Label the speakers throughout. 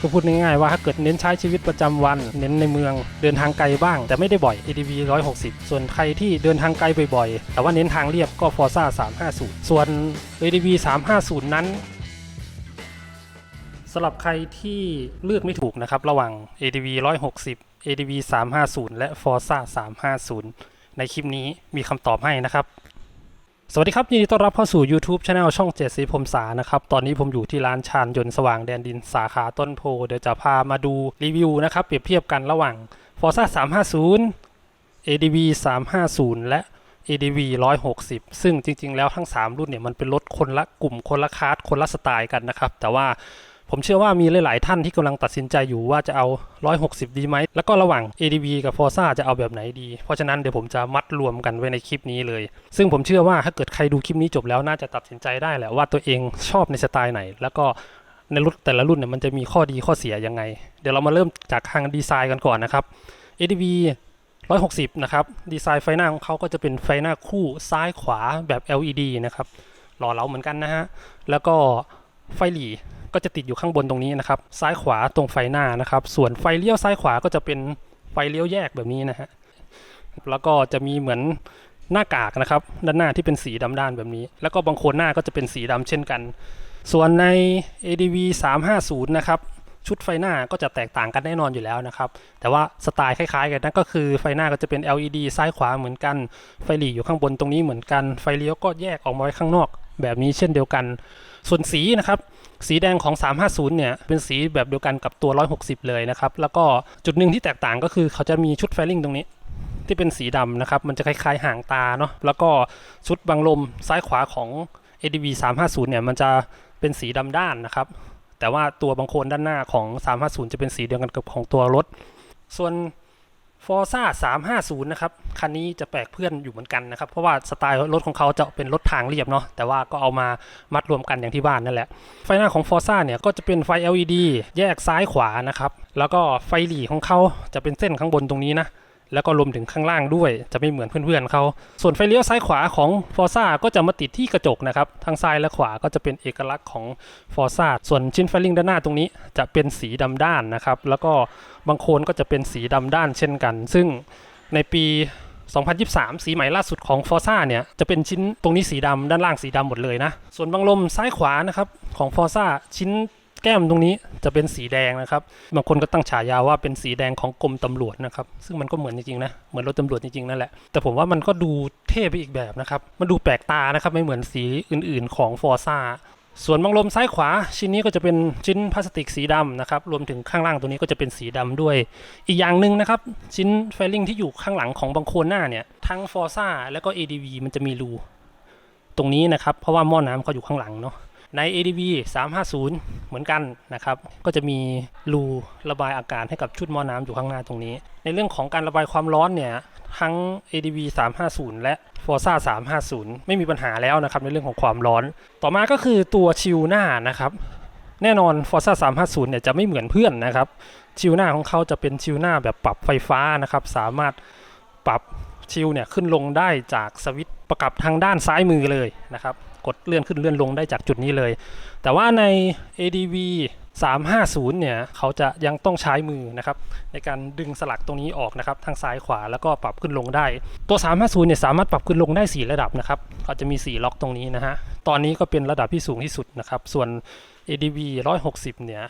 Speaker 1: ก็พูดง่ายๆว่าถ้าเกิดเน้นใช้ชีวิตประจำวัน เน้นในเมืองเดินทางไกลบ้าง แต่ไม่ได้บ่อย ADV 160 ส่วนใครที่เดินทางไกลบ่อยๆ แต่ว่าเน้นทางเรียบก็ Forza 350 ส่วน ADV 350 นั้นสำหรับใครที่เลือกไม่ถูกนะครับ ระหว่าง ADV 160 ADV 350 และ Forza 350 ในคลิปนี้มีคำตอบให้นะครับ สวัสดีครับยินดีต้อนรับเข้าสู่ YouTube Channel ช่องเจดสีพรมสานะครับ ตอนนี้ผมอยู่ที่ร้านชานยนต์สว่างแดนดินสาขาต้นโพ เดี๋ยวจะพามาดูรีวิวนะครับ เปรียบเทียบกันระหว่าง Forza 350 ADV 350 และ ADV 160 ซึ่งจริง ๆ แล้วทั้ง 3 รุ่นเนี่ยมันเป็นรถคนละกลุ่มคนละคาร์สคนละสไตล์กันนะครับ แต่ว่า ผมเชื่อว่ามีหลาย ๆ ท่านที่กำลังตัดสินใจอยู่ว่าจะเอา 160 ดีไหม แล้วก็ระหว่าง ADV กับ Forza จะเอาแบบไหนดี เพราะฉะนั้นเดี๋ยวผมจะมัดรวมกันไว้ในคลิปนี้เลย ซึ่งผมเชื่อว่าถ้าเกิดใครดูคลิปนี้จบแล้วน่าจะตัดสินใจได้แหละว่าตัวเองชอบในสไตล์ไหน แล้วก็ในรุ่นแต่ละรุ่นเนี่ยมันจะมีข้อดีข้อเสียยังไง เดี๋ยวเรามาเริ่มจากทางดีไซน์กันก่อนนะครับ ADV 160 นะครับ ดีไซน์ไฟหน้าของเขาก็จะเป็นไฟหน้าคู่ซ้ายขวาแบบ LED นะครับ หล่อเหลาเหมือนกันนะฮะ แล้วก็ไฟหลี ก็จะติดอยู่ข้างบนตรงนี้นะครับ ซ้ายขวาตรงไฟหน้านะครับ ส่วนไฟเลี้ยวซ้ายขวาก็จะเป็นไฟเลี้ยวแยกแบบนี้นะฮะแล้วก็จะมีเหมือนหน้ากากนะครับด้านหน้าที่เป็นสีดำด้านแบบนี้ แล้วก็บางโคนหน้าก็จะเป็นสีดำเช่นกัน ส่วนใน ADV 350 นะครับชุดไฟหน้าก็จะแตกต่างกันแน่นอนอยู่แล้วนะครับ แต่ว่าสไตล์คล้ายๆกันนั่นก็คือไฟหน้าก็จะเป็น LED ซ้ายขวาเหมือนกัน ไฟหลีอยู่ข้างบนตรงนี้เหมือนกัน ไฟเลี้ยวก็แยกออกมาไว้ข้างนอก แบบนี้เช่นเดียวกัน ส่วนสีนะครับสีแดงของ 350 เนี่ย เป็นสีแบบเดียวกันกับตัว 160 เลยนะครับ แล้วก็จุดหนึ่งที่แตกต่างก็คือเขาจะมีชุดไฟลิ่งตรงนี้ ที่เป็นสีดำนะครับ มันจะคล้ายๆ ห่างตาเนาะ แล้วก็ชุดบังลมซ้ายขวาของ ADV 350 เนี่ย มันจะเป็นสีดำด้านนะครับ แต่ว่าตัวบางโคนด้านหน้าของ 350 จะเป็นสีเดียวกันกับของตัวรถ ส่วน โฟร์ซ่าสามห้าศูนย์นะครับคันนี้จะแปลกเพื่อนอยู่เหมือนกันนะครับ เพราะว่าสไตล์รถของเขาจะเป็นรถทางเรียบเนาะแต่ว่าก็เอามามัดรวมกันอย่างที่บ้านนั่นแหละ ไฟหน้าของโฟร์ซ่าเนี่ยก็จะเป็นไฟ LED แยกซ้ายขวานะครับ แล้วก็ไฟหลีของเขาจะเป็นเส้นข้างบนตรงนี้นะ แล้วก็รวมถึงข้างล่างด้วยจะไม่เหมือนเพื่อนๆเขาส่วนไฟเลี้ยวซ้ายขวาของ Forza ก็จะมาติดที่กระจกนะครับทางซ้ายและขวาก็จะเป็นเอกลักษณ์ของ Forza ส่วนชิ้นไฟลิงด้านหน้าตรงนี้จะเป็นสีดำด้านนะครับแล้วก็บางโคนก็จะเป็นสีดำด้านเช่นกัน ซึ่งในปี 2023 สีใหม่ล่าสุดของ Forza เนี่ยจะเป็นชิ้นตรงนี้สีดำด้านล่างสีดำหมดเลยนะส่วนบังลมซ้ายขวานะครับของ Forza ชิ้น แก้มตรงนี้จะเป็นสีแดงนะครับบางคนก็ตั้งฉายาว่าเป็นสีแดงของกรมตำรวจนะครับ ซึ่งมันก็เหมือนจริงๆนะเหมือนรถตำรวจจริงๆนั่นแหละแต่ผมว่ามันก็ดูเท่ไปอีกแบบนะครับมันดูแปลกตานะครับไม่เหมือนสีอื่นๆของ Forza ส่วนบังลมซ้ายขวาชิ้นนี้ก็จะเป็นชิ้นพลาสติกสีดำนะครับรวมถึงข้างล่างตัวนี้ก็จะเป็นสีดำด้วย อีกอย่างหนึ่งนะครับชิ้นไฟลิ่งที่อยู่ข้างหลังของบางโคนหน้าเนี่ยทั้ง Forza แล้วก็ ADV มันจะมีรูตรงนี้นะครับเพราะว่าหม้อน้ำเขาอยู่ข้างหลังเนาะ ใน ADV 350 เหมือนกันนะครับ ก็จะมีรูระบายอากาศให้กับชุดมอน้ำอยู่ข้างหน้าตรงนี้ ในเรื่องของการระบายความร้อนเนี่ยทั้ง ADV 350 และ Forza 350 ไม่มีปัญหาแล้วนะครับในเรื่องของความร้อน ต่อมาก็คือตัวชิลหน้านะครับ แน่นอน Forza 350 เนี่ยจะไม่เหมือนเพื่อนนะครับ ชิลหน้าของเขาจะเป็นชิลหน้าแบบปรับไฟฟ้านะครับ สามารถปรับชิลเนี่ยขึ้นลงได้จากสวิตช์ประกับทางด้านซ้ายมือเลยนะครับ กดเลื่อนขึ้นเลื่อนลงได้จากจุดนี้เลย แต่ว่าใน ADV 350 เนี่ยเขาจะยังต้องใช้มือนะครับในการดึงสลักตรงนี้ออกนะครับทางซ้ายขวาแล้วก็ปรับขึ้นลงได้ ตัว 350 เนี่ยสามารถปรับขึ้นลงได้ 4 ระดับนะครับเขาจะมี 4 ล็อกตรงนี้นะฮะตอนนี้ก็เป็นระดับที่สูงที่สุดนะครับส่วน ADV 160 เนี่ย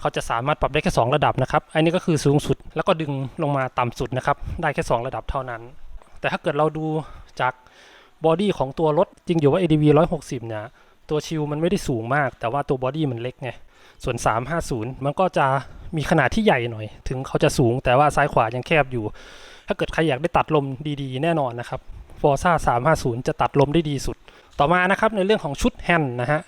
Speaker 1: เขาจะสามารถปรับได้แค่ 2 ระดับนะครับ อันนี้ก็คือสูงสุดแล้วก็ดึงลงมาต่ำสุดนะครับ ได้แค่ 2 ระดับเท่านั้น แต่ถ้าเกิดเราดูจาก บอดี้ของตัวรถจริงอยู่ว่า ADV 160 เนี่ย ตัวชิลมันไม่ได้สูงมาก แต่ว่าตัวบอดี้มันเล็กไง ส่วน 350 มันก็จะมีขนาดที่ใหญ่หน่อย ถึงเขาจะสูงแต่ว่าซ้ายขวายังแคบอยู่ ถ้าเกิดใครอยากได้ตัดลมดีๆ แน่นอนนะครับ Forza 350 จะตัดลมได้ดีสุด ต่อมานะครับในเรื่องของชุดแฮนด์นะฮะ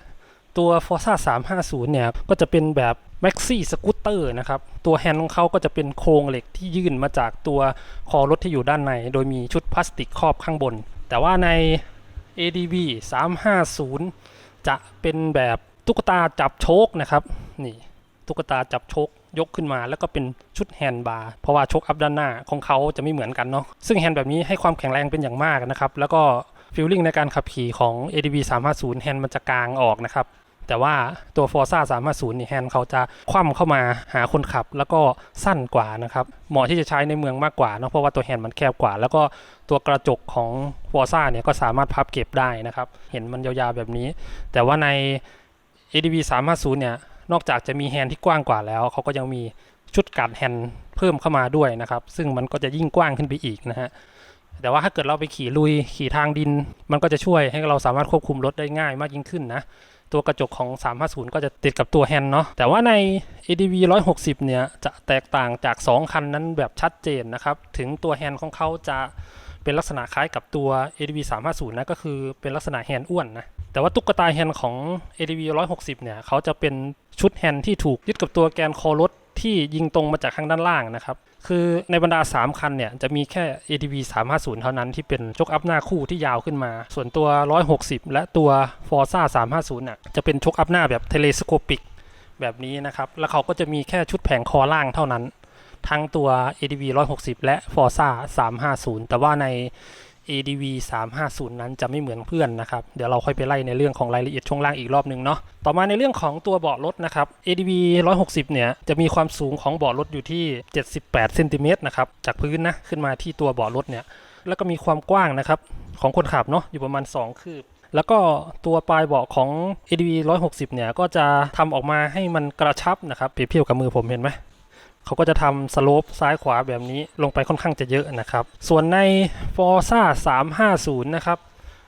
Speaker 1: ตัว Forza 350 เนี่ย ก็จะเป็นแบบ Maxi Scooter นะครับ ตัวแฮนด์ของเขาก็จะเป็นโครงเหล็กที่ยื่นมาจากตัวคอรถที่อยู่ด้านใน โดยมีชุดพลาสติกครอบข้างบน แต่ว่าใน ADV 350 จะเป็นแบบตุ๊กตาจับโชคนะครับ นี่ตุ๊กตาจับโชคยกขึ้นมาแล้วก็เป็นชุดแฮนด์บาร์เพราะว่าโชคอัพด้านหน้าของเขาจะไม่เหมือนกันเนาะซึ่งแฮนด์แบบนี้ให้ความแข็งแรงเป็นอย่างมากนะครับ แล้วก็ฟิลลิ่งในการขับขี่ของ ADV 350แฮนด์มันจะกลางออกนะครับ แต่ว่าตัว Forza 350นี่แฮนด์เขาจะคว่ำเข้ามาหาคนขับ แล้วก็สั้นกว่านะครับ เหมาะที่จะใช้ในเมืองมากกว่าเนะเพราะว่าตัวแฮนด์มันแคบกว่า แล้วก็ตัวกระจกของ Forza เนี่ยก็สามารถพับเก็บได้นะครับ เห็นมันยาวๆแบบนี้ แต่ว่าใน ADV 350เนี่ยนอกจากจะมีแฮนด์ที่กว้างกว่าแล้วเขาก็ยังมีชุดกัดแฮนด์เพิ่มเข้ามาด้วยนะครับ ซึ่งมันก็จะยิ่งกว้างขึ้นไปอีกนะฮะแต่ว่าถ้าเกิดเราไปขี่ลุยขี่ทางดิน มันก็จะช่วยให้เราสามารถควบคุมรถได้ง่ายมากยิ่งขึ้นนะ ตัวกระจกของ 350 ก็จะติดกับตัวแฮนด์เนาะแต่ว่าใน ADV 160 เนี่ย จะแตกต่างจาก 2 คันนั้นแบบชัดเจนนะครับ ถึงตัวแฮนด์ของเขาจะเป็นลักษณะคล้ายกับตัว ADV 350 นะ ก็คือเป็นลักษณะแฮนด์อ้วนนะ แต่ว่าตุ๊กตาแฮนด์ของ ADV 160 เนี่ย เขาจะเป็นชุดแฮนด์ที่ถูกยึดกับตัวแกนคอรถ ที่ยิงตรงมาจากข้างด้านล่างนะครับ คือในบรรดา 3 คันเนี่ย จะมีแค่ ADV 350 เท่านั้นที่เป็นชกอัพหน้าคู่ที่ยาวขึ้นมา ส่วนตัว 160 และตัว Forza 350น่ะจะเป็นชกอัพหน้าแบบเทเลสโคปิกแบบนี้นะครับ แล้วเขาก็จะมีแค่ชุดแผงคอล่างเท่านั้น ทั้งตัว ADV 160 และ Forza 350 แต่ว่าใน ADV 350 นั้นจะไม่เหมือนเพื่อนนะครับ เดี๋ยวเราค่อยไปไล่ในเรื่องของรายละเอียดช่วงล่างอีกรอบหนึ่งเนาะ ต่อมาในเรื่องของตัวเบาะรถนะครับ ADV 160 เนี่ยจะมีความสูงของเบาะรถอยู่ที่ 78เซนติเมตรนะครับ จากพื้นนะขึ้นมาที่ตัวเบาะรถเนี่ย แล้วก็มีความกว้างนะครับของคนขับเนาะอยู่ประมาณ 2 คืบแล้วก็ตัวปลายเบาะของ ADV 160 เนี่ย ก็จะทำออกมาให้มันกระชับนะครับ เปรียบเทียบกับมือผมเห็นไหม เขาก็จะทำสโลปซ้ายขวาแบบนี้ลงไปค่อนข้างจะเยอะนะครับ ส่วนใน Forza 350 นะครับ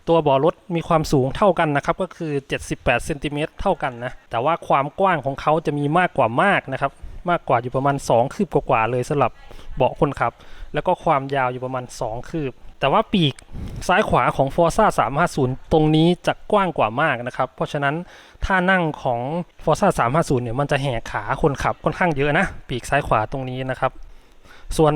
Speaker 1: ตัวเบ่อรถมีความสูงเท่ากันนะครับ ก็คือ 78เซนติเมตรเท่ากันนะ แต่ว่าความกว้างของเขาจะมีมากกว่ามากนะครับ มากกว่าอยู่ประมาณ 2 คืบกว่าๆเลยสำหรับเบาะคนขับ แล้วก็ความยาวอยู่ประมาณ 2 คืบ แต่ว่าปีกซ้ายขวาของ Forza 350 ตรงนี้จะกว้างกว่ามากนะครับ เพราะฉะนั้นท่านั่งของ Forza 350 เนี่ยมันจะแหกขาคนขับค่อนข้างเยอะนะ ปีกซ้ายขวาตรงนี้นะครับ ส่วน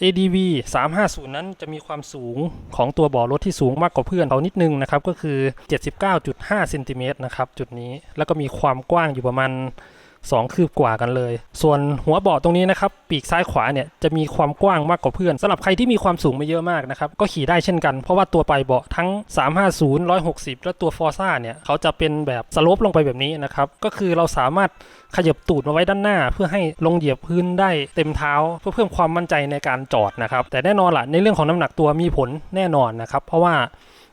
Speaker 1: ADV 350 นั้นจะมีความสูงของตัวเบ่อรถที่สูงมากกว่าเพื่อนเขานิดนึงนะครับ ก็คือ 79.5 เซนติเมตรนะครับ จุดนี้แล้วก็มีความกว้างอยู่ประมาณ 2 คืบกว่ากันเลย ส่วนหัวเบาะตรงนี้นะครับ ปีกซ้ายขวาเนี่ยจะมีความกว้างมากกว่าเพื่อนสำหรับใครที่มีความสูงไม่เยอะมากนะครับ ก็ขี่ได้เช่นกัน เพราะว่าตัวปลายเบาะทั้ง 350 160 และตัว Forza เนี่ยเขาจะเป็นแบบสโลปลงไปแบบนี้นะครับ ก็คือเราสามารถขยับตูดมาไว้ด้านหน้า เพื่อให้ลงเหยียบพื้นได้เต็มเท้า เพื่อเพิ่มความมั่นใจในการจอดนะครับ แต่แน่นอนล่ะในเรื่องของน้ำหนักตัวมีผลแน่นอนนะครับ เพราะว่า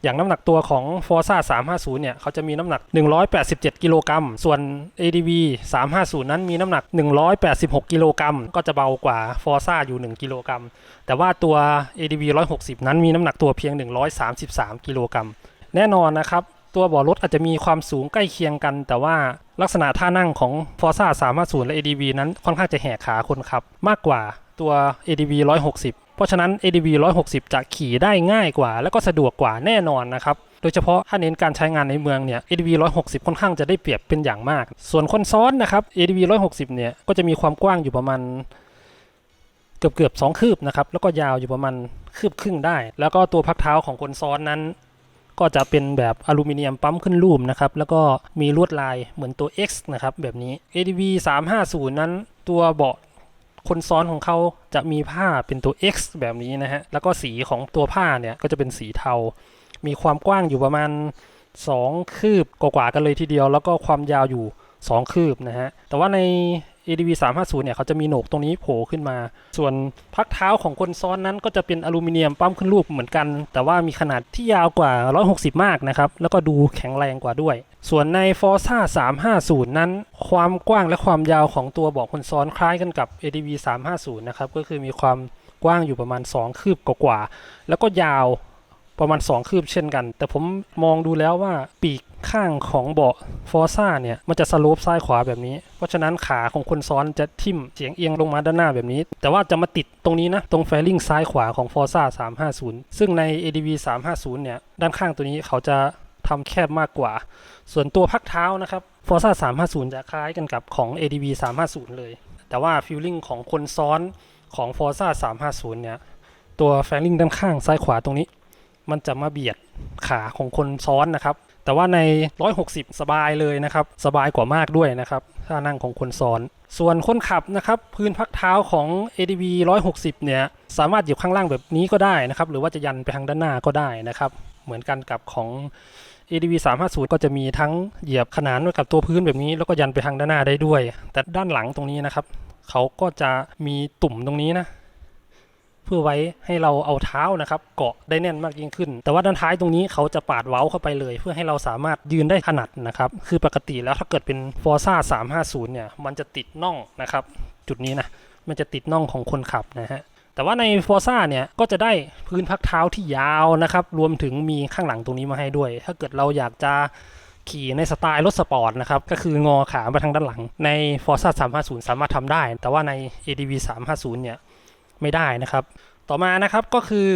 Speaker 1: อย่างน้ำหนักตัวของ Forza 350 เนี่ยเขาจะมีน้ำหนัก 187 กิโลกรัม ส่วน ADV 350 นั้นมีน้ำหนัก 186 กิโลกรัม ก็จะเบากว่า Forza อยู่ 1 กิโลกรัม แต่ว่าตัว ADV 160 นั้นมีน้ำหนักตัวเพียง 133 กิโลกรัม แน่นอนนะครับตัวเบ่อรถอาจจะมีความสูงใกล้เคียงกัน แต่ว่าลักษณะท่านั่งของ Forza 350 และ ADV นั้นค่อนข้างจะแหกขาคนขับ มากกว่าตัว ADV 160 เพราะฉะนั้น ADV 160 จะขี่ได้ง่ายกว่า และก็สะดวกกว่าแน่นอนนะครับ โดยเฉพาะถ้าเน้นการใช้งานในเมืองเนี่ย ADV 160 ค่อนข้างจะได้เปรียบเป็นอย่างมาก ส่วนคนซ้อนนะครับ ADV 160 เนี่ย ก็จะมีความกว้างอยู่ประมาณเกือบเกือบสองคืบนะครับ แล้วก็ยาวอยู่ประมาณคืบครึ่งได้ แล้วก็ตัวพักเท้าของคนซ้อนนั้น ก็จะเป็นแบบอลูมิเนียมปั๊มขึ้นรูปนะครับ แล้วก็มีลวดลายเหมือนตัว X นะครับแบบนี้ ADV 350 นั้นตัวเบาะ คนซ้อนของเขาจะมีผ้าเป็นตัว X แบบนี้นะฮะ แล้วก็สีของตัวผ้าเนี่ยก็จะเป็นสีเทา มีความกว้างอยู่ประมาณ 2 คืบกว่าๆกันเลยทีเดียว แล้วก็ความยาวอยู่ 2 คืบนะฮะ แต่ว่าใน ADV 350เนี่ยเขาจะมีโหนกตรงนี้โผล่ขึ้นมา ส่วนพักเท้าของคนซ้อนนั้นก็จะเป็นอลูมิเนียมปั๊มขึ้นรูปเหมือนกัน แต่ว่ามีขนาดที่ยาวกว่า 160 มากนะครับ แล้วก็ดูแข็งแรงกว่าด้วย ส่วนใน Forza 350 นั้น ความกว้างและความยาวของตัวเบาะคนซ้อนคล้ายกันกับ ADV 350 นะครับ ก็คือมีความกว้างอยู่ประมาณ 2 คืบกว่าๆแล้วก็ยาวประมาณ 2 คืบเช่นกัน แต่ผมมองดูแล้วว่าปีกข้างของเบาะ Forza เนี่ย มันจะสโลปซ้ายขวาแบบนี้ เพราะฉะนั้นขาของคนซ้อนจะทิ่มเสียงเอียงลงมาด้านหน้าแบบนี้ แต่ว่าจะมาติดตรงนี้นะ ตรงแฟลิงซ้ายขวาของ Forza 350 ซึ่งใน ADV 350 เนี่ย ด้านข้างตัวนี้เขาจะ ทำแคบมากกว่า ส่วนตัวพักเท้านะครับ Forza 350 จะคล้ายกันกับของ ADV 350 เลย แต่ว่าฟิลลิ่งของคนซ้อนของ Forza 350 เนี่ย ตัวแฟลิ่งด้านข้างซ้ายขวาตรงนี้ มันจะมาเบียดขาของคนซ้อนนะครับ แต่ว่าใน 160 สบายเลยนะครับ สบายกว่ามากด้วยนะครับท่านั่งของคนซ้อน ส่วนคนขับนะครับ พื้นพักเท้าของ ADV 160 เนี่ย สามารถอยู่ข้างล่างแบบนี้ก็ได้นะครับ หรือว่าจะยันไปทางด้านหน้าก็ได้นะครับ เหมือนกันกับของ ADV 350 ก็จะมีทั้งเหยียบขนานกับตัวพื้นแบบนี้ แล้วก็ยันไปทางด้านหน้าได้ด้วย แต่ด้านหลังตรงนี้นะครับ เขาก็จะมีตุ่มตรงนี้นะ เพื่อไว้ให้เราเอาเท้านะครับ เกาะได้แน่นมากยิ่งขึ้น แต่ว่าด้านท้ายตรงนี้เขาจะปาดเว้าเข้าไปเลย เพื่อให้เราสามารถยืนได้ถนัดนะครับ คือปกติแล้วถ้าเกิดเป็น Forza 350 เนี่ย มันจะติดน่องนะครับ จุดนี้นะ มันจะติดน่องของคนขับนะฮะ แต่ว่าใน Forza เนี่ยก็จะได้พื้นพักเท้าที่ยาวนะครับ รวมถึงมีข้างหลังตรงนี้มาให้ด้วย ถ้าเกิดเราอยากจะขี่ในสไตล์รถสปอร์ตนะครับ ก็คืองอขามาทางด้านหลัง ใน Forza 350 สามารถทำได้ แต่ว่าใน ADV 350 เนี่ย ไม่ได้นะครับ ต่อมานะครับก็คือ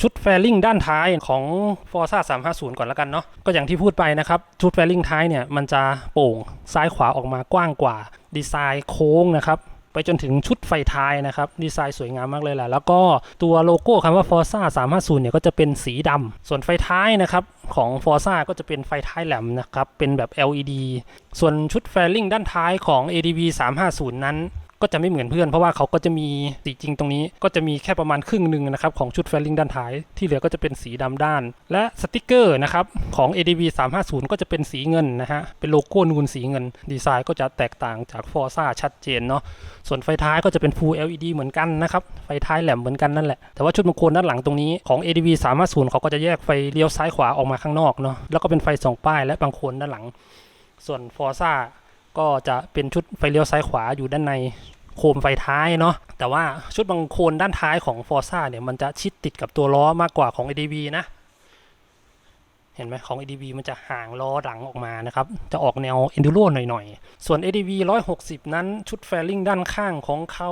Speaker 1: ชุดแฟลิงด้านท้ายของ Forza 350 ก่อนแล้วกันเนาะก็อย่างที่พูดไปนะครับ ชุดแฟลิงท้ายเนี่ย มันจะโป่งซ้ายขวาออกมากว้างกว่า ดีไซน์โค้งนะครับ ไปจนถึงชุดไฟท้ายนะครับ ดีไซน์สวยงามมากเลยแหละแล้วก็ตัวโลโก้คำว่า Forza 350 เนี่ยก็จะเป็นสีดำส่วนไฟท้ายนะครับของ Forza ก็จะเป็นไฟท้ายแหลมนะครับ เป็นแบบ LED ส่วนชุดแฟลิงด้านท้ายของ ADV 350 นั้น ก็จะไม่เหมือนเพื่อนเพราะว่าเขาก็จะมีสีจริงตรงนี้ ก็จะมีแค่ประมาณครึ่งหนึ่งนะครับของชุดแฟลิงด้านท้ายที่เหลือก็จะเป็นสีดำด้าน และสติกเกอร์นะครับของ ADV 350 ก็จะเป็นสีเงินนะฮะเป็นโลโก้นูนสีเงิน ดีไซน์ก็จะแตกต่างจาก Forza ชัดเจนเนาะส่วนไฟท้ายก็จะเป็น Full LED เหมือนกันนะครับไฟท้ายแหลมเหมือนกันนั่นแหละแต่ว่าชุดบางโคนด้านหลังตรงนี้ของ ADV 350เขาก็จะแยกไฟเลี้ยวซ้ายขวาออกมาข้างนอกเนาะแล้วก็เป็นไฟสองป้ายและบางโคนด้านหลัง ส่วน Forza ก็จะเป็นชุดไฟเลี้ยวซ้ายขวาอยู่ด้านในโคมไฟท้ายเนาะแต่ว่าชุดบังโคนด้านท้ายของ Forza เนี่ยมันจะชิดติดกับตัวล้อมากกว่าของ ADV นะ เห็นไหมของ ADV มันจะห่างล้อหลังออกมานะครับ จะออกแนว Enduro หน่อยๆ ส่วน ADV 160 นั้นชุดแฟลิงด้านข้างของเขา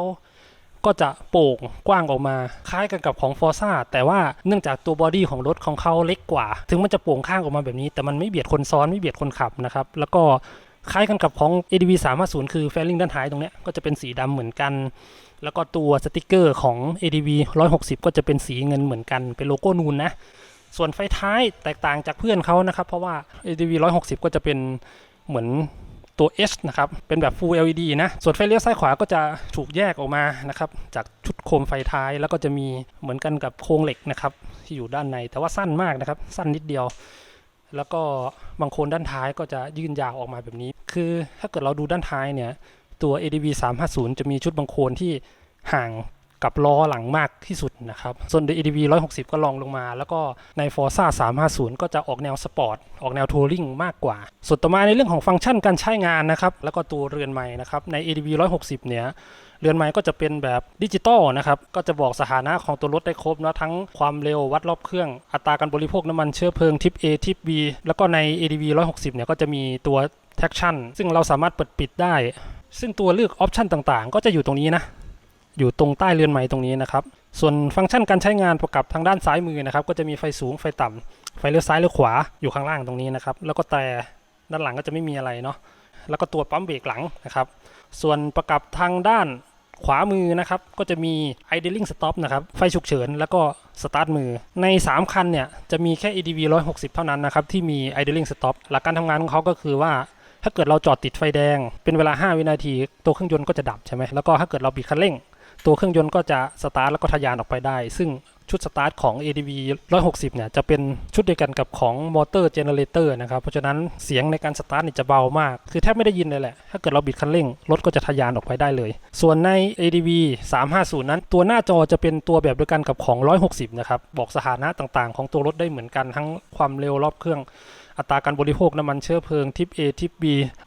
Speaker 1: ก็จะโป่งกว้างออกมาคล้ายกันกับของ Forza แต่ว่าเนื่องจากตัวบอดี้ของรถของเขาเล็กกว่า ถึงมันจะโป่งข้างออกมาแบบนี้ แต่มันไม่เบียดคนซ้อนไม่เบียดคนขับนะครับ แล้วก็ คล้ายกันกับของ ADV 350 คือแฟลิงด้านท้ายตรงเนี้ยก็จะเป็นสีดำเหมือนกัน แล้วก็ตัวสติกเกอร์ของ ADV 160 ก็จะเป็นสีเงินเหมือนกัน เป็นโลโก้นูนนะ ส่วนไฟท้ายแตกต่างจากเพื่อนเขานะครับ เพราะว่า ADV 160 ก็จะเป็นเหมือนตัว S นะครับ เป็นแบบ Full LED นะ ส่วนไฟเลี้ยวซ้ายขวาก็จะถูกแยกออกมานะครับ จากชุดโคมไฟท้าย แล้วก็จะมีเหมือนกันกับโครงเหล็กนะครับ ที่อยู่ด้านใน แต่ว่าสั้นมากนะครับ สั้นนิดเดียว แล้วก็บางโคนด้านท้ายก็จะยื่นยาวออกมาแบบนี้ คือถ้าเกิดเราดูด้านท้ายเนี่ยตัว ADV 350 จะมีชุดบางโคนที่ห่าง กับล้อหลังมากที่สุดนะครับ ส่วน ADV 160 ก็ลองลงมา แล้วก็ใน Forza 350 ก็จะออกแนวสปอร์ต ออกแนวทัวริงมากกว่า ส่วนต่อมาในเรื่องของฟังก์ชันการใช้งานนะครับ แล้วก็ตัวเรือนไม้นะครับ ใน ADV 160 เนี่ยเรือนไม้ก็จะเป็นแบบดิจิตอลนะครับ ก็จะบอกสถานะของตัวรถได้ครบนะทั้งความเร็ววัดรอบเครื่อง อัตราการบริโภคน้ำมันเชื้อเพลิงทิป A ทิป B แล้วก็ใน ADV 160 เนี่ยก็จะมีตัว traction ซึ่งเราสามารถเปิดปิดได้ ซึ่งตัวเลือกออปชันต่างๆ ก็จะอยู่ตรงนี้นะ อยู่ตรงใต้เรือนไม้ตรงนี้นะครับ ส่วนฟังก์ชันการใช้งานประกับทางด้านซ้ายมือนะครับ ก็จะมีไฟสูงไฟต่ำไฟเลี้ยวซ้ายเลี้ยวขวาอยู่ข้างล่างตรงนี้นะครับ แล้วก็แต่ด้านหลังก็จะไม่มีอะไรเนาะแล้วก็ตัวปั๊มเบรกหลังนะครับ ส่วนประกับทางด้านขวามือนะครับ ก็จะมี idling stop นะครับ ไฟฉุกเฉิน แล้วก็สตาร์ทมือ ใน 3 คันเนี่ย จะมีแค่ EDV 160 เท่านั้นนะครับ ที่มี idling stop หลักการทำงานของเขาก็คือว่า ถ้าเกิดเราจอดติดไฟแดง เป็นเวลา 5 วินาที ตัวเครื่องยนต์ก็จะดับใช่ไหมแล้วก็ถ้าเกิดเราบิดคันเร่ง ตัวเครื่องยนต์ก็จะสตาร์ทแล้วก็ทะยานออกไปได้ ซึ่งชุดสตาร์ทของ ADV 160 เนี่ย จะเป็นชุดเดียวกันกับของมอเตอร์เจเนเรเตอร์นะครับ เพราะฉะนั้นเสียงในการสตาร์ทจะเบามาก คือแทบไม่ได้ยินเลยแหละ ถ้าเกิดเราบิดคันเร่ง รถก็จะทะยานออกไปได้เลย ส่วนใน ADV 350 นั้น ตัวหน้าจอจะเป็นตัวแบบเดียวกันกับของ 160 นะครับ บอกสถานะต่างๆ ของตัวรถได้เหมือนกันทั้งความเร็วรอบเครื่อง อัตราการบริโภคน้ำมันเชื้อเพลิงทิป A ทิป B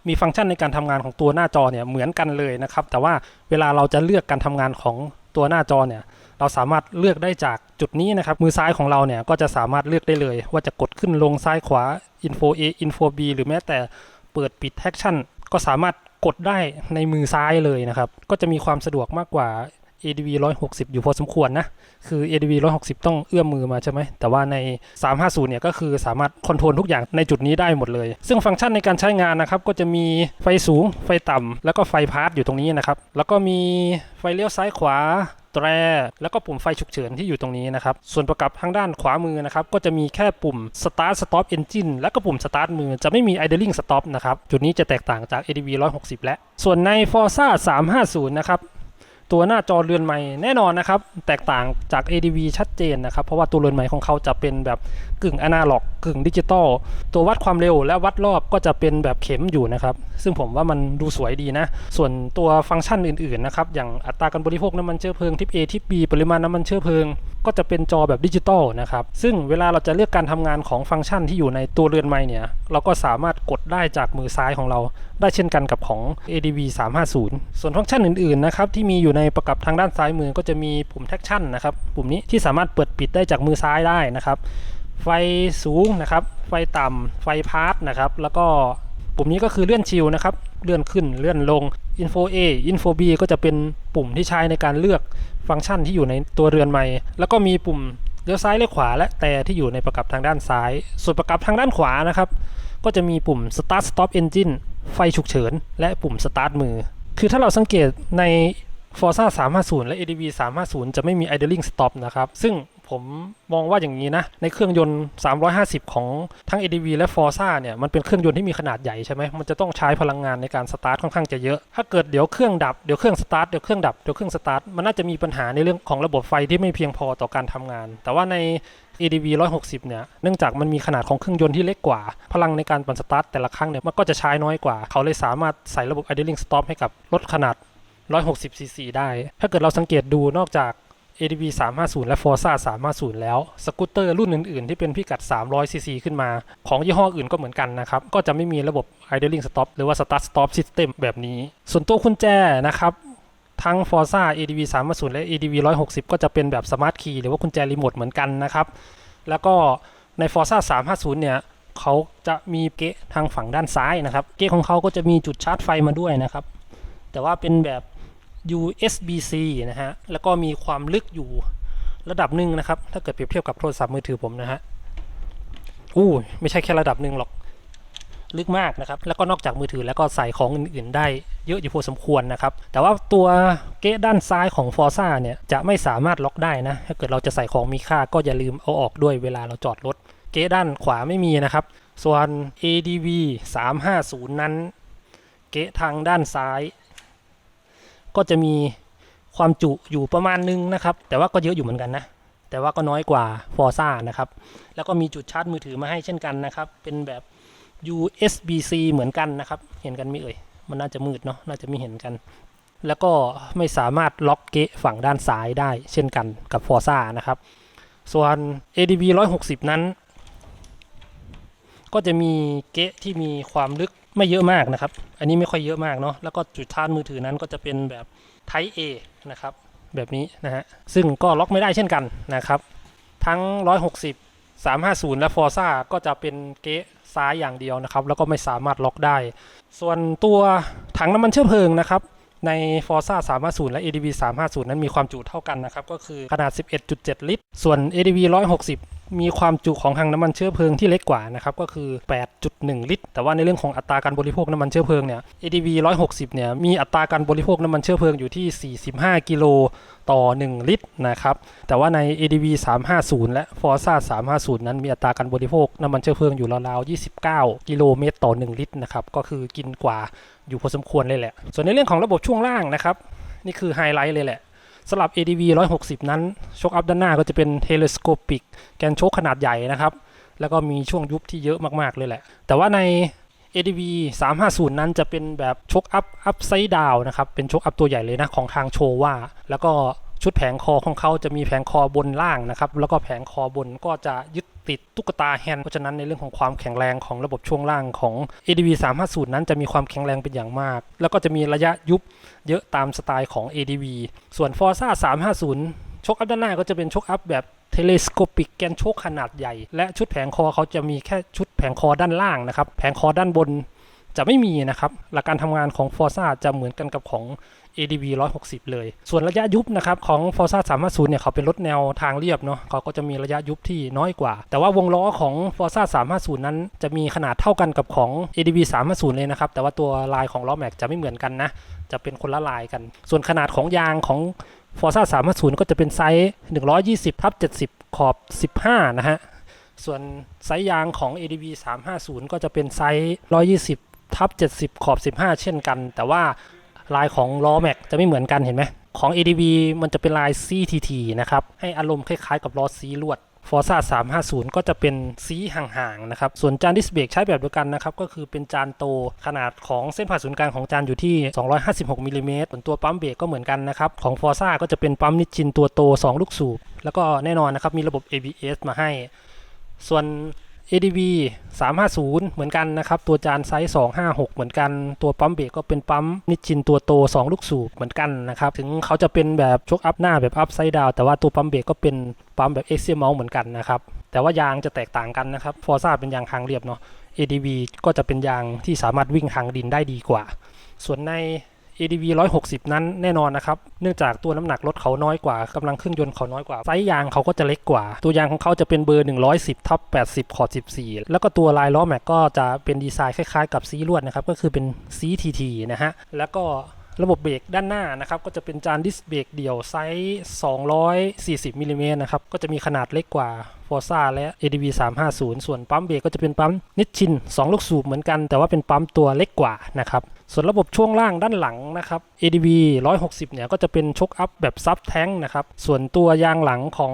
Speaker 1: มีฟังก์ชันในการทำงานของตัวหน้าจอเนี่ยเหมือนกันเลยนะครับ แต่ว่าเวลาเราจะเลือกการทำงานของตัวหน้าจอเนี่ยเราสามารถเลือกได้จากจุดนี้นะครับ มือซ้ายของเราเนี่ยก็จะสามารถเลือกได้เลย ว่าจะกดขึ้นลงซ้ายขวา info A info B หรือแม้แต่เปิดปิด action ก็สามารถกดได้ในมือซ้ายเลยนะครับ ก็จะมีความสะดวกมากกว่า ADV 160 อยู่พอสมควรนะ คือ ADV 160 ต้องเอื้อมมือมาใช่ไหม แต่ว่าใน 350 เนี่ยก็คือสามารถคอนโทรลทุกอย่างในจุดนี้ได้หมดเลย ซึ่งฟังก์ชันในการใช้งานนะครับ ก็จะมีไฟสูง ไฟต่ำแล้วก็ไฟพาสอยู่ตรงนี้นะครับ แล้วก็มีไฟเลี้ยวซ้ายขวาแตรแล้วก็ปุ่มไฟฉุกเฉินที่อยู่ตรงนี้นะครับ ส่วนประกับทางด้านขวามือนะครับ ก็จะมีแค่ปุ่ม start stop engine และก็ปุ่ม start มือจะไม่มี idling stop นะครับ จุดนี้จะแตกต่างจาก ADV 160 และ ส่วนใน Forza 350 นะครับ ตัวหน้าจอเรือนใหม่แน่นอนนะครับ แตกต่างจาก ADV ชัดเจนนะครับ เพราะว่าตัวเรือนใหม่ของเขาจะเป็นแบบ กึ่งอนาล็อกกึ่งดิจิตอลตัววัดความเร็วและวัดรอบก็จะเป็นแบบเข็มอยู่นะครับ ซึ่งผมว่ามันดูสวยดีนะ ส่วนตัวฟังก์ชันอื่นๆนะครับอย่างอัตราการบริโภคน้ำมันเชื้อเพลิงทิป A ทิป B ปริมาณน้ำมันเชื้อเพลิง ก็จะเป็นจอแบบดิจิตอลนะครับซึ่งเวลาเราจะเลือกการทำงานของฟังก์ชันที่อยู่ในตัวเรือนไม้เนี่ยเราก็สามารถกดได้จากมือซ้ายของเรา ได้เช่นกันกับของ ADV 350 ส่วนฟังก์ชันอื่นๆนะครับที่มีอยู่ในประกับทางด้านซ้ายมือก็จะมีปุ่มแท็กชั่นนะครับปุ่มนี้ที่สามารถเปิดปิดได้จากมือซ้ายได้นะครับ ไฟสูงนะครับ ไฟต่ำไฟพาร์ทนะครับ แล้วก็ปุ่มนี้ก็คือเลื่อนชิลนะครับ เลื่อนขึ้น เลื่อนลง Info A Info B ก็จะเป็นปุ่มที่ใช้ในการเลือกฟังก์ชันที่อยู่ในตัวเรือนไม้แล้วก็มีปุ่มเลี้ยวซ้ายเลี้ยวขวา และแต่ที่อยู่ในประกับทางด้านซ้าย ส่วนประกับทางด้านขวานะครับ ก็จะมีปุ่ม Start Stop Engine ไฟฉุกเฉิน และปุ่ม Start มือ คือถ้าเราสังเกตใน Forza 350 และ ADV 350 จะไม่มี idling stop นะครับ ซึ่ง ผมมองว่าอย่างนี้นะ ในเครื่องยนต์ 350 ของทั้ง ADV และ Forza เนี่ย มันเป็นเครื่องยนต์ที่มีขนาดใหญ่ใช่ไหมมันจะต้องใช้พลังงานในการสตาร์ทค่อนข้างจะเยอะ ถ้าเกิดเดี๋ยวเครื่องดับ เดี๋ยวเครื่องสตาร์ท เดี๋ยวเครื่องดับ เดี๋ยวเครื่องสตาร์ท มันน่าจะมีปัญหาในเรื่องของระบบไฟที่ไม่เพียงพอต่อการทำงาน แต่ว่าใน ADV 160 เนี่ย เนื่องจากมันมีขนาดของเครื่องยนต์ที่เล็กกว่า พลังในการปั่นสตาร์ทแต่ละครั้งเนี่ย มันก็จะใช้น้อยกว่า เขาเลยสามารถใส่ระบบ idling stop ให้กับรถขนาด 160 cc ได้ ถ้าเกิดเราสังเกตดูนอกจาก ADV 350 และ Forza 350 แล้ว สกูตเตอร์รุ่นอื่น ๆ ที่เป็นพิกัด 300 cc ขึ้นมา ของยี่ห้ออื่นก็เหมือนกันนะครับ ก็จะไม่มีระบบ idling stop หรือว่า start stop system แบบนี้ ส่วนตัวกุญแจนะครับทั้ง Forza ADV 350 และ ADV 160 ก็จะเป็นแบบ Smart Key หรือว่ากุญแจรีโมทเหมือนกันนะครับ แล้วก็ใน Forza 350 เนี่ยเขาจะมีเกะทางฝั่งด้านซ้ายนะครับ เกะของเขาก็จะมีจุดชาร์จไฟมาด้วยนะครับ แต่ว่าเป็นแบบ USB-C นะฮะ แล้วก็มีความลึกอยู่ระดับหนึ่งนะครับ ถ้าเกิดเปรียบเทียบกับโทรศัพท์มือถือผมนะฮะ อู้ไม่ใช่แค่ระดับหนึ่งหรอก ลึกมากนะครับ แล้วก็นอกจากมือถือแล้วก็ใส่ของอื่นๆได้เยอะอยู่พอสมควรนะครับ แต่ว่าตัวเกะด้านซ้ายของ Forza เนี่ยจะไม่สามารถล็อกได้นะ ถ้าเกิดเราจะใส่ของมีค่าก็อย่าลืมเอาออกด้วยเวลาเราจอดรถ เกะด้านขวาไม่มีนะครับ ส่วน ADV 350 นั้น เกะทางด้านซ้าย ก็จะมีความจุอยู่ประมาณนึงนะครับ แต่ว่าก็เยอะอยู่เหมือนกันนะ แต่ว่าก็น้อยกว่า Forza นะครับ แล้วก็มีจุดชาร์จมือถือมาให้เช่นกันนะครับ เป็นแบบ USB-C เหมือนกันนะครับ เห็นกันไหมเอ่ย มันน่าจะมืดเนาะ น่าจะไม่เห็นกัน แล้วก็ไม่สามารถล็อกเกะฝั่งด้านซ้ายได้เช่นกันกับ Forza นะครับ ส่วน ADV 160 นั้น ก็จะมีเกะที่มีความลึก ไม่เยอะมากนะครับ อันนี้ไม่ค่อยเยอะมากเนาะ แล้วก็จุดชาร์จมือถือนั้นก็จะเป็นแบบ Type A นะครับ แบบนี้นะฮะ ซึ่งก็ล็อกไม่ได้เช่นกันนะครับ ทั้ง 160 350 และ Forza ก็จะเป็นเกะซ้ายอย่างเดียวนะครับ แล้วก็ไม่สามารถล็อกได้ ส่วนตัวถังน้ำมันเชื้อเพลิงนะครับ ใน Forza 350 และ ADV 350 นั้นมีความจุเท่ากันนะครับ ก็คือขนาด 11.7 ลิตร ส่วน ADV 160 มีความจุของถังน้ำมันเชื้อเพลิงที่เล็กกว่านะครับก็คือ 8.1 ลิตร แต่ว่าในเรื่องของอัตราการบริโภคน้ำมันเชื้อเพลิงเนี่ย ADV 160 เนี่ยมีอัตราการบริโภคน้ำมันเชื้อเพลิงอยู่ที่ 45 กิโลต่อ 1 ลิตรนะครับแต่ว่าใน ADV 350 และ Forza 350 นั้นมีอัตราการบริโภคน้ำมันเชื้อเพลิงอยู่ราวๆ29 กิโลเมตรต่อ 1 ลิตรนะครับก็คือกินกว่าอยู่พอสมควรเลยแหละ ส่วนในเรื่องของระบบช่วงล่างนะครับนี่คือไฮไลท์เลยแหละ สำหรับ ADV 160 นั้นโชคอัพด้านหน้าก็จะเป็นเทเลสโคปิกแกนโชคขนาดใหญ่นะครับ แล้วก็มีช่วงยุบที่เยอะมากๆเลยแหละ แต่ว่าใน ADV 350 นั้นจะเป็นแบบชกอัพอัพไซด์ดาวนะครับ เป็นชกอัพตัวใหญ่เลยนะของทางโชว่า แล้วก็ชุดแผงคอของเขาจะมีแผงคอบนล่างนะครับ แล้วก็แผงคอบนก็จะยึด ติดตุ๊กตาแฮนด์เพราะฉะนั้นในเรื่องของความแข็งแรงของระบบช่วงล่างของ ADV 350 นั้นจะมีความแข็งแรงเป็นอย่างมาก แล้วก็จะมีระยะยุบเยอะตามสไตล์ของ ADV ส่วน Forza 350 ชกอัพด้านหน้าก็จะเป็นชกอัพแบบเทเลสโคปิกแกนโชคขนาดใหญ่ และชุดแผงคอเขาจะมีแค่ชุดแผงคอด้านล่างนะครับ แผงคอด้านบนจะไม่มีนะครับ หลักการทำงานของ Forza จะเหมือนกันกับของ ADV 160 เลย ส่วนระยะยุบนะครับของ Forza 350 เนี่ยเขาเป็นรถแนวทางเรียบเนาะเขาก็จะมีระยะยุบที่น้อยกว่า แต่ว่าวงล้อของ Forza 350 นั้น จะมีขนาดเท่ากันกับของ ADV 350 เลยนะครับ แต่ว่าตัวลายของล้อแม็กจะไม่เหมือนกันนะ จะเป็นคนละลายกัน ส่วนขนาดของยางของ Forza 350 ก็จะเป็นไซส์ 120ทับ70 ขอบ 15 นะฮะ ส่วนไซส์ยางของ ADV 350 ก็จะเป็นไซส์ 120ทับ70 ขอบ 15 เช่นกัน แต่ว่า ลายของล้อแม็กจะไม่เหมือนกันเห็นไหมของ ADV มันจะเป็นลาย CTT นะครับ ให้อารมณ์คล้ายๆกับล้อซีลวด Forza 350 ก็จะเป็นสีห่างๆนะครับ ส่วนจานดิสเบรกใช้แบบเดียวกันนะครับ ก็คือเป็นจานโตขนาดของเส้นผ่าศูนย์กลางของจานอยู่ที่ 256มิลลิเมตรส่วนตัวปั๊มเบรกก็เหมือนกันนะครับ ของ Forza ก็จะเป็นปั๊มนิชชินตัวโต 2 ลูกสูบ แล้วก็แน่นอนนะครับ มีระบบ ABS มาให้ ส่วน ADV 350 เหมือนกันนะครับ ตัวจานไซส์ 256 เหมือนกัน ตัวปั๊มเบรกก็เป็นปั๊มนิชชินตัวโต 2 ลูกสูบเหมือนกันนะครับ ถึงเขาจะเป็นแบบชกอัพหน้าแบบอัพไซด์ดาวแต่ว่าตัวปั๊มเบรกก็เป็นปั๊มแบบ a x i a l mount เหมือนกันนะครับ แต่ว่ายางจะแตกต่างกันนะครับ ฟอร์ซ่าเป็นยางทางเรียบเนาะ ADV ก็จะเป็นยางที่สามารถวิ่งทางดินได้ดีกว่า ส่วนใน ADV 160 นั้นแน่นอนนะครับ เนื่องจากตัวน้ำหนักรถเขาน้อยกว่ากำลังเครื่องยนต์เขาน้อยกว่า ไซส์ยางเขาก็จะเล็กกว่า ตัวยางของเขาจะเป็นเบอร์ 110ทับ80 ขอด 14 แล้วก็ตัวลายล้อแม็กก็จะเป็นดีไซน์คล้ายๆ กับซีลวดนะครับ ก็คือเป็น CTT นะฮะ แล้วก็ระบบเบรกด้านหน้านะครับก็จะเป็นจานดิสเบรกเดี่ยวไซส์ 240มิลลิเมตรนะครับก็จะมีขนาดเล็กกว่า Forza และ ADV 350 ส่วนปั๊มเบรกก็จะเป็นปั๊มนิชชิน 2 ลูกสูบเหมือนกัน แต่ว่าเป็นปั๊มตัวเล็กกว่านะครับ ส่วนระบบช่วงล่างด้านหลังนะครับ ADV 160 เนี่ยก็จะเป็นชกอัพแบบซับแท้งนะครับ ส่วนตัวยางหลังของ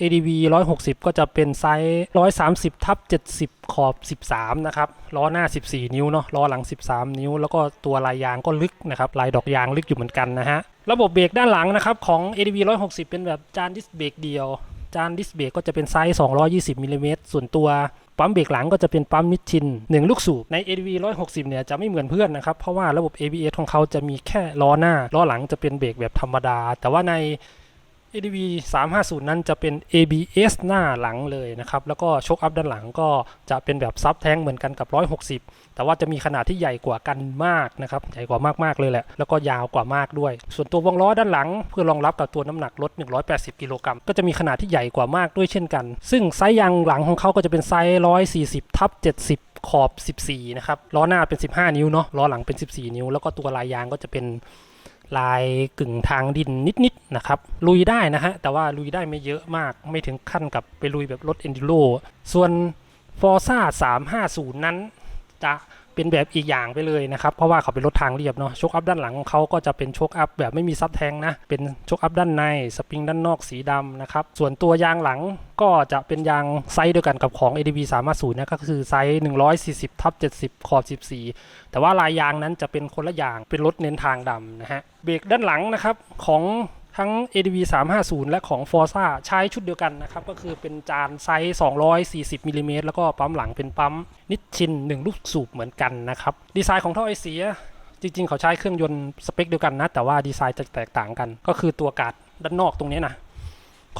Speaker 1: ADV 160 ก็จะเป็นไซส์ 130 ทับ 70 ขอบ 13 นะครับ ล้อหน้า 14 นิ้วเนาะ ล้อหลัง 13 นิ้ว แล้วก็ตัวลายยางก็ลึกนะครับ ลายดอกยางลึกอยู่เหมือนกันนะฮะ ระบบเบรกด้านหลังนะครับของ ADV 160 เป็นแบบจานดิสเบรกเดียว จานดิสเบรกก็จะเป็นไซส์ 220มิลลิเมตรส่วนตัว ปั๊มเบรกหลังก็จะเป็นปั๊มนิชชิน1 ลูกสูบใน ADV 160 เนี่ยจะไม่เหมือนเพื่อนนะครับเพราะว่าระบบ ABS ของเขาจะมีแค่ล้อหน้าล้อหลังจะเป็นเบรกแบบธรรมดา แต่ว่าใน ADV 350 นั้นจะเป็น ABS หน้าหลังเลยนะครับ แล้วก็โชคอัพด้านหลังก็จะเป็นแบบซับแท้งเหมือนกันกับ 160 แต่ว่าจะมีขนาดที่ใหญ่กว่ากันมากนะครับ ใหญ่กว่ามากๆเลยแหละ แล้วก็ยาวกว่ามากด้วย ส่วนตัววงล้อด้านหลัง เพื่อรองรับกับตัวน้ำหนักรถ 180 กิโลกรัม ก็จะมีขนาดที่ใหญ่กว่ามากด้วยเช่นกัน ซึ่งไซส์ยางหลังของเขาก็จะเป็นไซส์ 140ทับ70ขอบ 14 นะครับ ล้อหน้าเป็น 15 นิ้วเนาะ ล้อหลังเป็น 14 นิ้ว แล้วก็ตัวลายยางก็จะเป็น ลายกึ่งทางดินนิดๆนะครับ ลุยได้นะฮะ แต่ว่าลุยได้ไม่เยอะมาก ไม่ถึงขั้นกับไปลุยแบบรถเอนดิโลส่วน Forza 350 นั้นจะ เป็นแบบอีกอย่างไปเลยนะครับ เพราะว่าเขาเป็นรถทางเรียบเนาะโชคอัพด้านหลังของเขาก็จะเป็นโชคอัพแบบไม่มีซับแทงนะ เป็นโชคอัพด้านในสปริงด้านนอกสีดำนะครับส่วนตัวยางหลังก็จะเป็นยางไซส์เดียวกันกับของ ADV 350นะก็คือไซส์ 140ทับ70 ขอบ 14 แต่ว่าลายยางนั้นจะเป็นคนละอย่างเป็นรถเน้นทางดำนะฮะเบรกด้านหลังนะครับของ ทั้ง ADV 350 และของ Forza ใช้ชุดเดียวกันนะครับ ก็คือเป็นจานไซส์ 240มิลลิเมตรแล้วก็ปั๊มหลังเป็นปั๊มนิชชิน 1 ลูกสูบเหมือนกันนะครับ ดีไซน์ของท่อไอเสีย จริง ๆ เขาใช้เครื่องยนต์สเปคเดียวกันนะ แต่ว่าดีไซน์จะแตกต่างกัน ก็คือตัวกาดด้านนอกตรงนี้นะ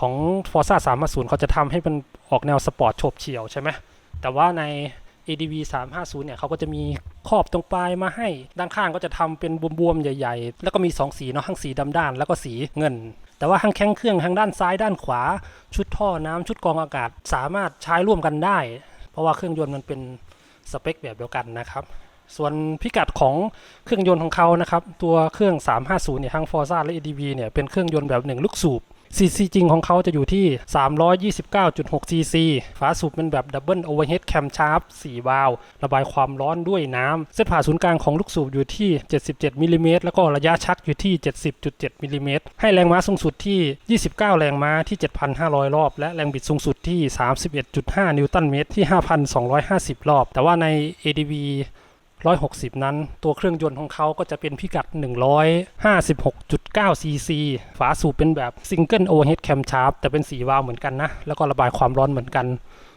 Speaker 1: ของ Forza 350 เขาจะทำให้มันออกแนวสปอร์ตโฉบเฉี่ยวใช่ไหมแต่ว่าใน ADV 350 เนี่ยเขาก็จะมี ขอบตรงปลายมาให้ ด้านข้างก็จะทำเป็นบวมๆใหญ่ ๆ แล้วก็มี 2 สีเนาะทั้งสีดำด้านแล้วก็สีเงิน แต่ว่าทั้งแข้งเครื่องทางด้านซ้ายด้านขวา ชุดท่อน้ำชุดกรองอากาศสามารถใช้ร่วมกันได้ เพราะว่าเครื่องยนต์มันเป็นสเปคแบบเดียวกันนะครับส่วนพิกัดของเครื่องยนต์ของเขานะครับ ตัวเครื่อง 350 เนี่ยทั้ง Forza และ ADV เนี่ยเป็นเครื่องยนต์แบบ 1 ลูกสูบ CC จริงของเขาจะอยู่ที่ 329.6 cc ฝาสูบเป็นแบบ Double Overhead Cam Shaft 4วาล์วระบายความร้อนด้วยน้ำเส้นผ่าศูนย์กลางของลูกสูบอยู่ที่ 77มิลลิเมตรแล้วก็ระยะชักอยู่ที่ 70.7มิลลิเมตรให้แรงม้าสูงสุดที่ 29 แรงม้าที่ 7,500 รอบ และแรงบิดสูงสุดที่ 31.5 นิวตันเมตรที่ 5,250 รอบ แต่ว่าใน ADV 160 นั้น ตัวเครื่องยนต์ของเขาก็จะเป็นพิกัด 156.9 cc ฝาสูบเป็นแบบ Single Overhead Cam Shaft แต่เป็นสีวาล์วเหมือนกันนะ แล้วก็ระบายความร้อนเหมือนกัน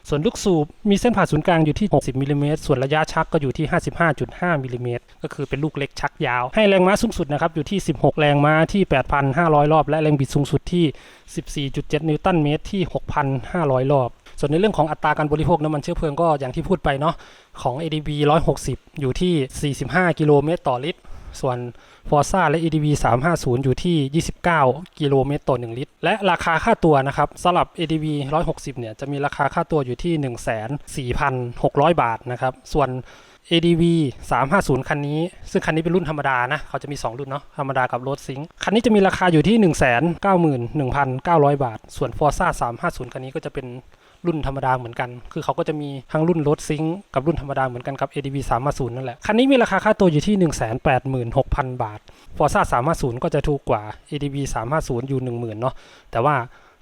Speaker 1: ส่วนลูกสูบมีเส้นผ่าศูนย์กลางอยู่ที่ 60มิลลิเมตรส่วนระยะชักก็อยู่ที่ 55.5มิลลิเมตรก็คือเป็นลูกเล็กชักยาว ให้แรงม้าสูงสุดนะครับอยู่ที่ 16 แรงม้าที่ 8,500 รอบ และแรงบิดสูงสุดที่ 14.7 นิวตันเมตรที่ 6,500 รอบ ส่วนในเรื่องของอัตราการบริโภคน้ำมันเชื้อเพลิงก็อย่างที่พูดไปเนาะของ ADV 160 อยู่ที่ 45 กิโลเมตรต่อลิตร ส่วน Forza และ ADV 350 อยู่ที่ 29 กิโลเมตรต่อ 1 ลิตร และราคาค่าตัวนะครับสำหรับ ADV 160 เนี่ย จะมีราคาค่าตัวอยู่ที่ 104,600 บาทนะครับ ส่วน ADV 350 คันนี้ ซึ่งคันนี้เป็นรุ่นธรรมดานะ เขาจะมี 2 รุ่นเนาะ ธรรมดากับรถซิงค์คันนี้จะมีราคาอยู่ที่ 191,900 บาท ส่วน Forza 350 คันนี้ก็จะเป็น รุ่นธรรมดาเหมือนกัน คือเขาก็จะมีทั้งรุ่นรถซิงค์กับรุ่นธรรมดาเหมือนกันกับ ADV 350นั่นแหละ คันนี้มีราคาค่าตัวอยู่ที่ 186,000 บาท Forza 350 ก็จะถูกกว่า ADV 350 อยู่ 10,000เนาะ แต่ว่า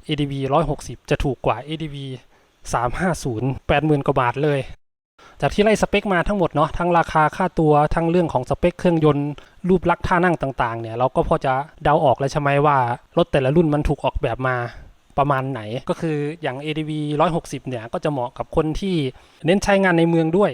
Speaker 1: ADV 160 จะถูกกว่า ADV 350 80,000 กว่าบาทเลย จากที่ไล่สเปคมาทั้งหมดเนาะ ทั้งราคาค่าตัว ทั้งเรื่องของสเปคเครื่องยนต์ รูปลักษณ์ท่านั่งต่างๆ เนี่ย เราก็พอจะเดาออกแล้วใช่ไหมว่ารถแต่ละรุ่นมันถูกออกแบบมา ประมาณไหน ก็คืออย่าง ADV 160 เนี่ย ก็จะเหมาะกับคนที่เน้นใช้งานในเมืองด้วย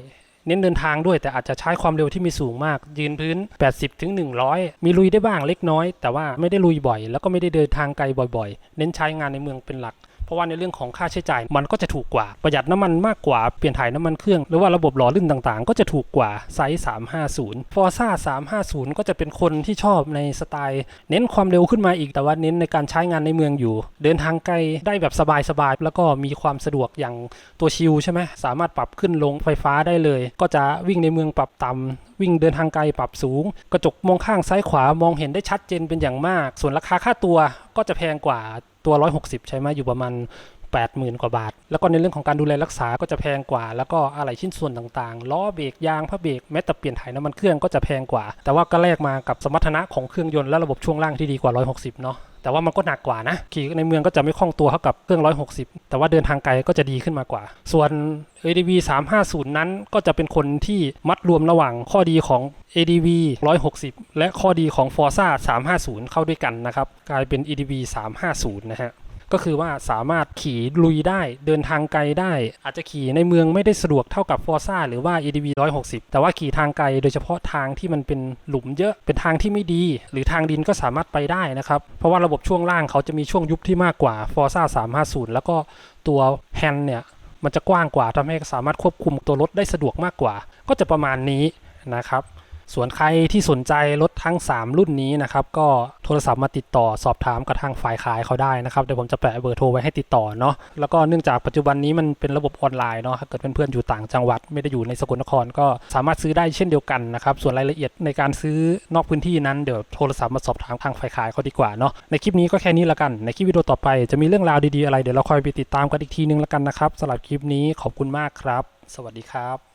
Speaker 1: เน้นเดินทางด้วยแต่อาจจะใช้ความเร็วที่มีสูงมาก ยืนพื้น 80ถึง100 มีลุยได้บ้างเล็กน้อย แต่ว่าไม่ได้ลุยบ่อย แล้วก็ไม่ได้เดินทางไกลบ่อยๆ เน้นใช้งานในเมืองเป็นหลัก ราะว่าในเรื่องของค่าใช้จ่ายมันก็จะถูกกว่าประหยัดน้ำมันมากกว่าเปลี่ยนถ่ายน้ำมันเครื่อง หรือว่าระบบหล่อลื่นต่างๆ ก็จะถูกกว่าไซส์350 Forza 350 ก็จะเป็นคนที่ชอบในสไตล์ เน้นความเร็วขึ้นมาอีกแต่ว่าเน้นในการใช้งานในเมืองอยู่ เดินทางไกลได้แบบสบายๆแล้วก็มีความสะดวกอย่างตัวชิลใช่ไหมสามารถปรับขึ้นลงไฟฟ้าได้เลย ก็จะวิ่งในเมืองปรับต่ำวิ่งเดินทางไกลปรับสูง กระจกมองข้างซ้ายขวามองเห็นได้ชัดเจนเป็นอย่างมาก ส่วนราคาค่าตัวก็จะแพงกว่า ตัว 160 ใช่ไหมอยู่ประมาณ 80,000 กว่าบาท แล้วก็ในเรื่องของการดูแลรักษาก็จะแพงกว่า แล้วก็อะไหล่ชิ้นส่วนต่างๆ ล้อเบรกยางผ้าเบรกแม้แต่เปลี่ยนถ่ายน้ำมันเครื่องก็จะแพงกว่า แต่ว่าก็แลกมากับสมรรถนะของเครื่องยนต์และระบบช่วงล่างที่ดีกว่า 160 เนาะ แต่ว่ามันก็หนักกว่านะ ขี่ในเมืองก็จะไม่คล่องตัวเท่ากับเครื่อง 160 แต่ว่าเดินทางไกลก็จะดีขึ้นมากกว่า ส่วน ADV 350 นั้นก็จะเป็นคนที่มัดรวมระหว่างข้อดีของ ADV 160 และข้อดีของ Forza 350 เข้าด้วยกันนะครับ กลายเป็น ADV 350 นะฮะ ก็คือว่าสามารถขี่ลุยได้เดินทางไกลได้ อาจจะขี่ในเมืองไม่ได้สะดวกเท่ากับ Forza หรือว่า ADV 160 แต่ว่าขี่ทางไกลโดยเฉพาะทางที่มันเป็นหลุมเยอะเป็นทางที่ไม่ดี หรือทางดินก็สามารถไปได้นะครับ เพราะว่าระบบช่วงล่างเขาจะมีช่วงยุบที่มากกว่า Forza 350 แล้วก็ตัวแฮนด์เนี่ยมันจะกว้างกว่าทำให้สามารถควบคุมตัวรถได้สะดวกมากกว่า ก็จะประมาณนี้นะครับ ส่วนใครที่สนใจรถทั้ง 3 รุ่นนี้นะครับ ก็โทรศัพท์มาติดต่อสอบถามกับทางฝ่ายขายเขาได้นะครับเดี๋ยวผมจะแปะเบอร์โทรไว้ให้ติดต่อเนาะแล้วก็เนื่องจากปัจจุบันนี้มันเป็นระบบออนไลน์เนาะถ้าเกิดเพื่อนๆอยู่ต่างจังหวัด ไม่ได้อยู่ในสกลนครก็สามารถซื้อได้เช่นเดียวกันนะครับส่วนรายละเอียดในการซื้อนอกพื้นที่นั้นเดี๋ยวโทรศัพท์มาสอบถามทางฝ่ายขายเขาดีกว่าเนาะในคลิปนี้ก็แค่นี้ละกันในคลิปวิดีโอต่อไปจะมีเรื่องราวดีๆอะไรเดี๋ยวเราคอยไปติดตามกันอีกทีนึงละกันนะครับสำหรับคลิปนี้ขอบคุณมากครับ สวัสดีครับ